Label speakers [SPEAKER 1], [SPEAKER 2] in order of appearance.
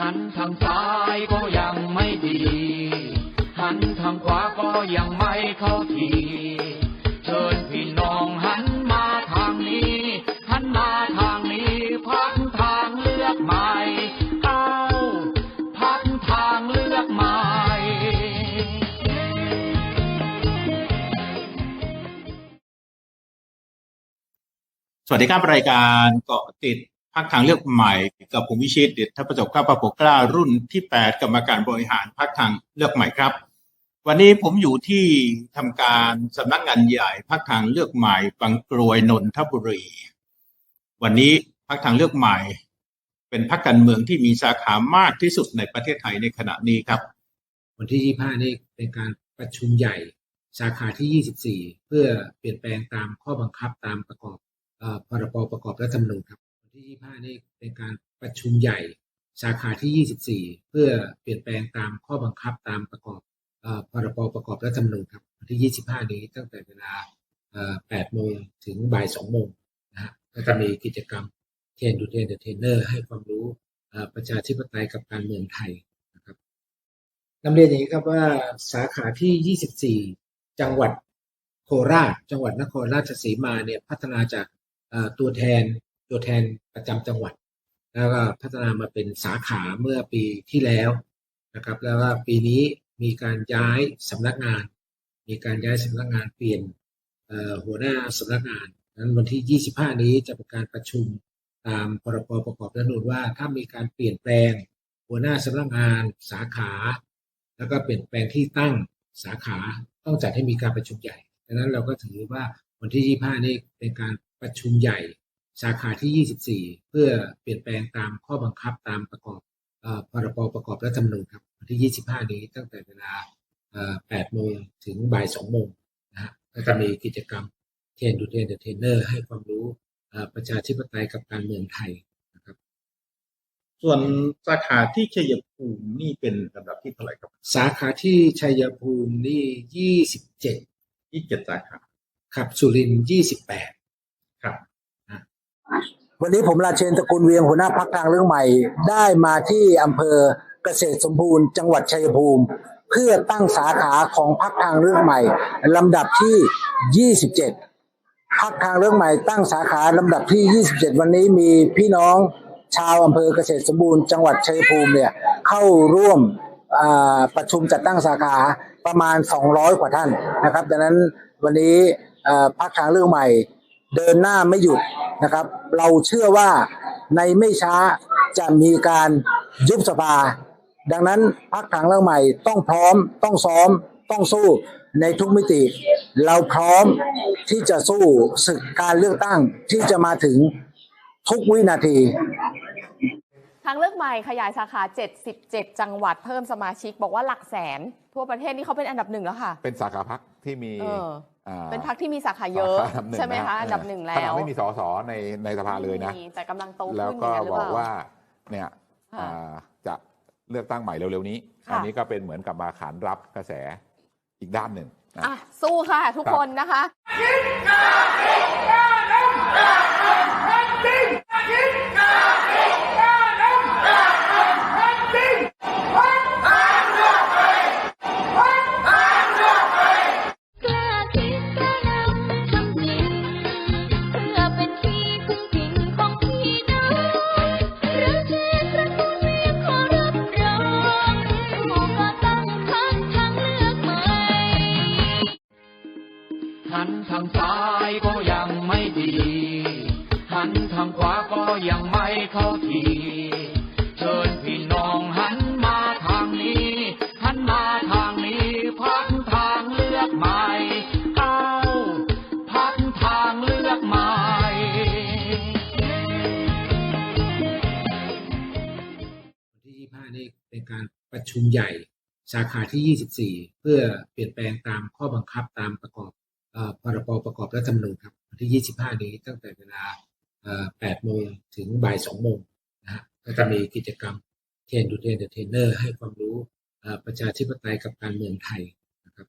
[SPEAKER 1] หันทางซ้ายก็ยังไม่ดี หันทางขวาก็ยังไม่เข้าทีเชิญพี่น้องหันมาทางนี้ หันมาทางนี้พักทางเลือกใหม่เอาพักทางเลือกใหม่
[SPEAKER 2] สวัสดีครับรายการเกาะติด พักทางเลือกใหม่กับผมวิชิตเดชทัประสบข้าประปกกล้ารุ่นที่ 8 กรรมการบริหารพักทางเลือกใหม่ครับ วันนี้ผมอยู่ที่ทำการสำนักงานใหญ่พักทางเลือกใหม่บางกรวยนนทบุรี วันนี้พักทางเลือกใหม่ เป็นพักการเมืองที่มีสาขามากที่สุดในประเทศไทยในขณะนี้ครับ
[SPEAKER 3] วันที่ 25 นี่เป็นการประชุมใหญ่สาขาที่ 24 เพื่อเปลี่ยนแปลงตามข้อบังคับตามประกอบอพรบประกอบรัฐธรรมนูญครับ ที่25นี่เป็นการประชุมใหญ่สาขาที่ 24 เพื่อเปลี่ยนแปลงตามข้อบังคับตามประกอบเอ่อพรบประกอบรัฐธรรมนูญครับวันที่ 25 นี้ตั้งแต่เวลา8โมงถึงบ่าย2โมงนะฮะก็จะมีกิจกรรมเทรนดูเทรนเดอะเทรนเนอร์ให้ความรู้ประชาธิปไตยกับการเมืองไทยนะครับนำเรียนอย่างนี้ครับว่าสาขาที่ 24 จังหวัดโคราช จังหวัดนครราชสีมาเนี่ยพัฒนาจากตัวแทน ตัวแทนประจำจังหวัด แล้วก็พัฒนามาเป็นสาขาเมื่อปีที่แล้วนะครับ แล้วก็ปีนี้มีการย้ายสำนักงาน มีการย้ายสำนักงานเปลี่ยนหัวหน้าสำนักงานนั้นวันที่ 25 นี้จะเป็นการประชุมตามพรบประกอบรัฐธรรมนูญว่า ถ้ามีการเปลี่ยนแปลง หัวหน้าสำนักงานสาขา แล้วก็เปลี่ยนแปลงที่ตั้งสาขาต้องจัดให้มีการประชุมใหญ่ดังนั้นเราก็ถือว่าวันที่ 25 นี่เป็นการประชุมใหญ่ สาขาที่ 24 เพื่อเปลี่ยนแปลงตามข้อบังคับตามประกอบเอ่อพรบประกอบรัฐธรรมนูญครับวันที่ 25 นี้ตั้งแต่เวลาเอ่อ8โมงถึงบ่าย2โมงนะฮะก็จะมีกิจกรรมเทรนดูเทรนเดอะเทรนเนอร์ให้ความรู้เอ่อประชาธิปไตยกับการเมืองไทยนะครับ
[SPEAKER 2] ส่วนสาขาที่ชัยภูมินี่เป็นลำดับที่เท่าไหร่ครับ
[SPEAKER 3] สาขาที่ชัยภูมินี่ 27
[SPEAKER 2] ยี่สิบเจ็ดสาขา
[SPEAKER 3] ครับสุรินทร์28
[SPEAKER 2] ครับ
[SPEAKER 4] วันนี้ผมราเชนตระกูลเวียงหัวหน้าพักทางเรื่องใหม่ ได้มาที่อำเภอเกษตรสมบูรณ์จังหวัดชัยภูมิ เพื่อตั้งสาขาของพักทางเรื่องใหม่ลำดับที่ 27พักทางเรื่องใหม่ตั้งสาขาลำดับที่ 27 วันนี้มีพี่น้องชาวอำเภอเกษตรสมบูรณ์จังหวัดชัยภูมิเนี่ยเข้าร่วมประชุมจัดตั้งสาขาประมาณ 200 กว่าท่านนะครับดังนั้นวันนี้พักทางเรื่องใหม่เดินหน้าไม่หยุด นะครับ เราเชื่อว่าในไม่ช้าจะมีการยุบสภา ดังนั้นพักทางเรื่องใหม่ต้องพร้อม ต้องซ้อม ต้องสู้ในทุกมิติ เราพร้อมที่จะสู้ศึกการเลือกตั้งที่จะมาถึงทุกวินาที
[SPEAKER 5] ทางเลือกใหม่ขยายสาขา 77 จังหวัดเพิ่มสมาชิก บอกว่าหลักแสน ทั่วประเทศนี่เขาเป็นอันดับหนึ่งแล้วค่ะ
[SPEAKER 6] เป็นสาขาพักที่มี
[SPEAKER 5] เออ
[SPEAKER 6] อ่า
[SPEAKER 5] เป็นพักที่มีสาขาเยอะ
[SPEAKER 6] สาขาอันดับหนึ่ง
[SPEAKER 5] ใช่ไหมคะ
[SPEAKER 6] น
[SPEAKER 5] อันดับหนึ่ง
[SPEAKER 6] ข
[SPEAKER 5] แล้
[SPEAKER 6] นาด
[SPEAKER 5] ว
[SPEAKER 6] ไม่มีสสในในสภาเลยนะ
[SPEAKER 5] มีแต่กำลังโต
[SPEAKER 6] แล้ว
[SPEAKER 5] ขึ้นอ
[SPEAKER 6] ก็
[SPEAKER 5] ย่างนั้นหรื
[SPEAKER 6] บ
[SPEAKER 5] อ
[SPEAKER 6] อก
[SPEAKER 5] เปล่า
[SPEAKER 6] ว่าเนี่ย
[SPEAKER 5] ค่ะ
[SPEAKER 6] อ่าจะเลือกตั้งใหม่เร็วๆนี้
[SPEAKER 5] ค่ะ
[SPEAKER 6] อันนี้ก็เป็นเหมือนกับมาขานรับกระแสอีกด้านหนึ่งนะ
[SPEAKER 5] อะสู้ค่ะทุก
[SPEAKER 6] ครับ
[SPEAKER 5] คนนะคะ
[SPEAKER 7] กาง
[SPEAKER 1] ซ้ายก็ยังไม่ดี หันทางขวาก็ยังไม่เข้าที เชิญพี่น้องหันมาทางนี้ หันมาทางนี้พักทางเลือกใหม่เอาพักทางเลือกใหม่
[SPEAKER 3] วันที่25นี่เป็นการประชุมใหญ่สาขาที่ 24 เพื่อเปลี่ยนแปลงตามข้อบังคับตามประกอบ พรบประกอบรัฐธรรมนูญครับวันที่ 25 นี้ตั้งแต่เวลาอ่อ8โมงถึงบ่าย2โมงนะฮะก็จะมีกิจกรรมเทรนดูเทรนเดอะเทรนเนอร์ให้ความรู้อ่อประชาธิปไตยกับการเมืองไทยนะครับ